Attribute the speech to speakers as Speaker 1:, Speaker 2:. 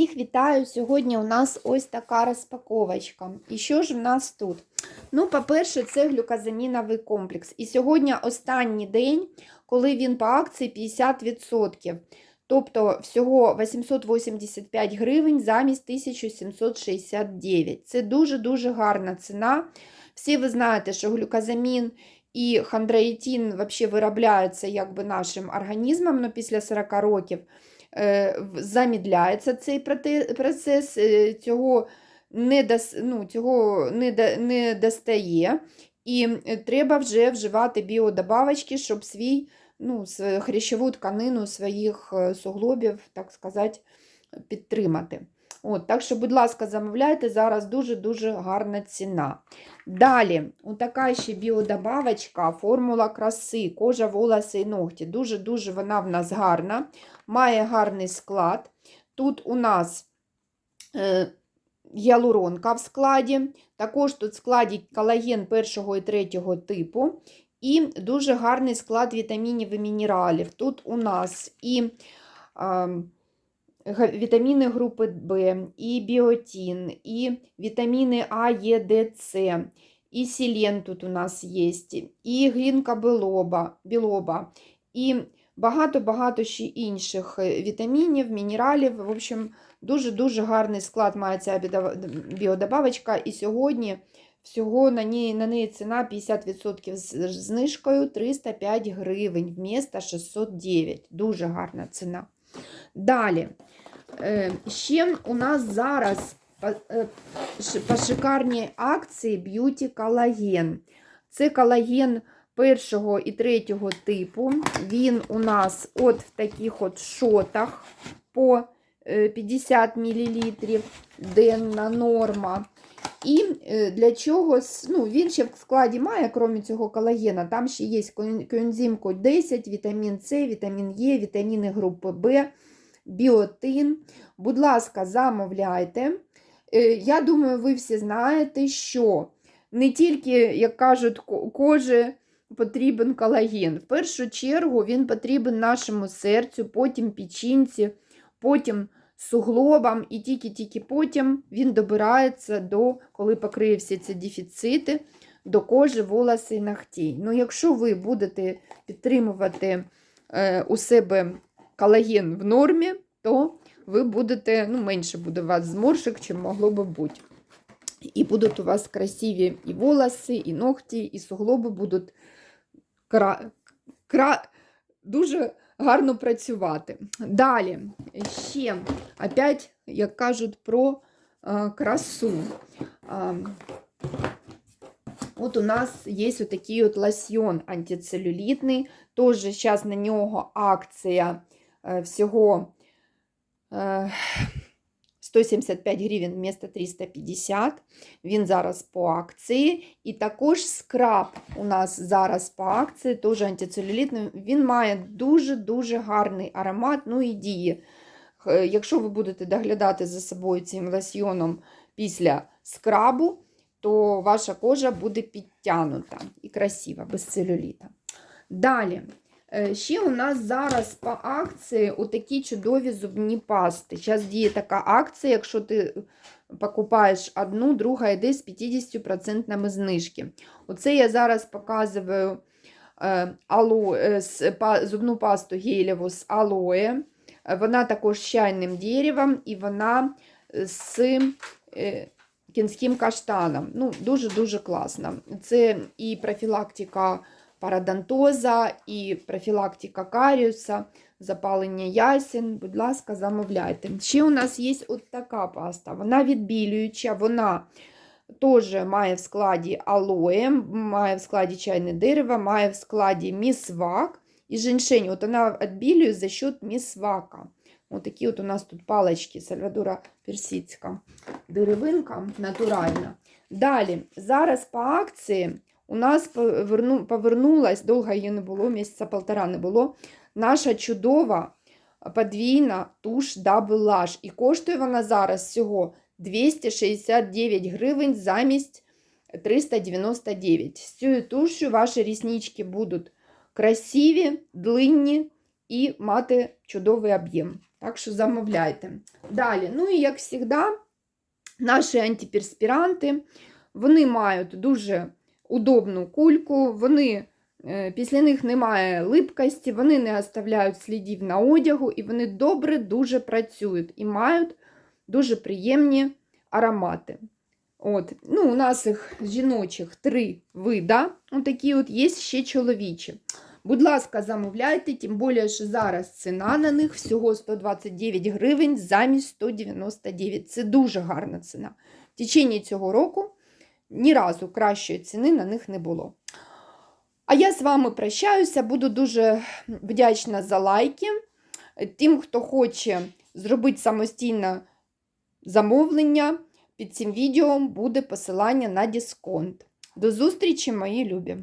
Speaker 1: Всіх вітаю! Сьогодні у нас ось така розпаковочка. І що ж в нас тут? Ну, по-перше, це глюказаміновий комплекс. І сьогодні останній день, коли він по акції 50%. Тобто всього 885 гривень замість 1769. Це дуже-дуже гарна ціна. Всі ви знаєте, що глюказамін і хондроїтин вообще виробляються якби нашим організмом, але після 40 років замідляється цей процес, е, цього не, дос, ну, цього не, не достає. І е, треба вже вживати біодобавочки, щоб свій, ну, хрящову тканину своїх е, суглобів, так сказати, підтримати. От, так що, будь ласка, замовляйте, зараз дуже-дуже гарна ціна. Далі, така ще біодобавочка, формула краси, кожа, волоси і ногті. Дуже-дуже вона в нас гарна, має гарний склад. Тут у нас е, гіалуронка в складі, також тут в складі колаген першого і третього типу. І дуже гарний склад вітамінів і мінералів. Тут у нас і га- вітаміни групи В, і біотін, і вітаміни А, Е, Д, С, і селен тут у нас є, і глінка білоба, білоба, і багато-багато ще інших е, вітамінів, мінералів. В общем, дуже-дуже гарний склад має ця біодобавочка. І сьогодні всього на неї, на неї ціна 50% з знижкою 305 гривень вмісто 609. Дуже гарна ціна. Далі. Е, Ще у нас зараз по, е, ш- по шикарній акції Beauty Collagen. Це колаген першого і третього типу. Він у нас от в таких от шотах по е, 50 мл денна норма. І е, для чогось, ну, він ще в складі має, крім цього колагена, там ще є коен- коензим Q10, вітамін С, вітамін Е, вітаміни групи В, біотин. Будь ласка, замовляйте. Е, Я думаю, ви всі знаєте, що не тільки, як кажуть, ко- кожі потрібен колаген. В першу чергу він потрібен нашому серцю, потім печінці, потім суглобам, і тільки-тільки потім він добирається до, коли покриє всі ці дефіцити, до кожи, волоси і ногтей. Ну, якщо ви будете підтримувати е, у себе колаген в нормі, то ви будете, ну, менше буде у вас зморшок, чим могло би бути. І будуть у вас красиві і волоси, і ногті, і суглоби будуть кра... Кра... дуже гарно працювати. Далі, ще, опять, як кажуть, про е, красу. А, От у нас є отакий от лосьйон антицелюлітний. Теж зараз на нього акція всього е, 175 гривень вместо 350. Він зараз по акції. І також скраб у нас зараз по акції, теж антицелюлітний. Він має дуже-дуже гарний аромат, ну і діє. Е, Якщо ви будете доглядати за собою цим лосьйоном після скрабу, то ваша кожа буде підтягнута і красива, без целюліта. Далі. Е, Ще у нас зараз по акції отакі чудові зубні пасти. Зараз діє така акція, якщо ти покупаєш одну, друга йде з 50% знижки. Оце я зараз показую е, ало, е, зубну пасту гелєву з алоє. Вона також з чайним деревом і вона з кінським каштаном. Ну, Дуже-дуже класно. Це і профілактика парадонтоза, і профілактика каріуса, запалення ясен. Будь ласка, замовляйте. Ще у нас є от така паста. Вона відбілююча, вона теж має в складі алоє, має в складі чайне дерево, має в складі місвак і женьшень. От вона відбілює за счет місвака. Ось такі от у нас тут палички Сальвадора Персидська. Деревинка натуральна. Далі, зараз по акції у нас поверну, повернулась, довго її не було, місяця полтора не було, наша чудова подвійна туш Double Lash. І коштує вона зараз всього 269 гривень замість 399. З цією тушю ваші ріснички будуть красиві, длинні і мати чудовий об'єм. Так що замовляйте. Далі, ну і як завжди, наші антиперспіранти, вони мають дуже удобну кульку, вони, е, після них немає липкості, вони не оставляють слідів на одягу, і вони добре дуже працюють і мають дуже приємні аромати. От. Ну, у нас їх жіночих три вида. Отакі от є ще чоловічі. Будь ласка, замовляйте, тим більше, що зараз ціна на них всього 129 гривень замість 199. Це дуже гарна ціна. В течение цього року ні разу кращої ціни на них не було. А я з вами прощаюся, буду дуже вдячна за лайки. Тим, хто хоче зробити самостійне замовлення, під цим відео буде посилання на дисконт. До зустрічі, мої любі!